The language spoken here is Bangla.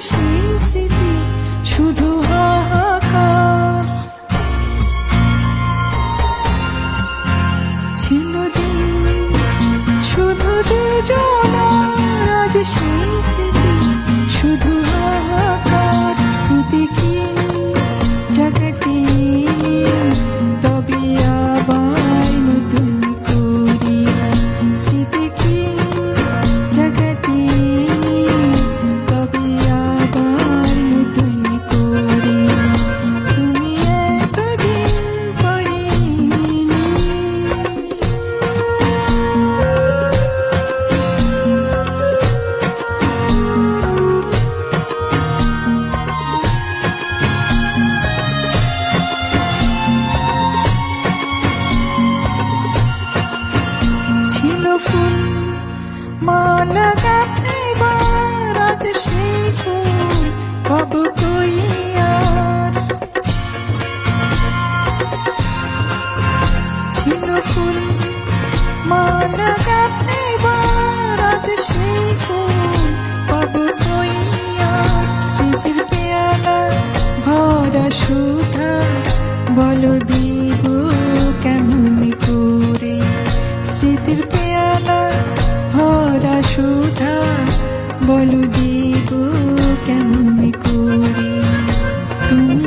সেই স্মৃতি শুধু হাহাকার। ছিল দিন ফুল। মালা গাঁথিবার আজ সেই ফুল ভব কইয়ার ছিল ফুল মালা গাঁথিবার আজ সেই ফুল ভব কইয়ার স্মৃতির পেয়ালা, ভরা সুধা বলো বলো দিব কেমন করি? তুমি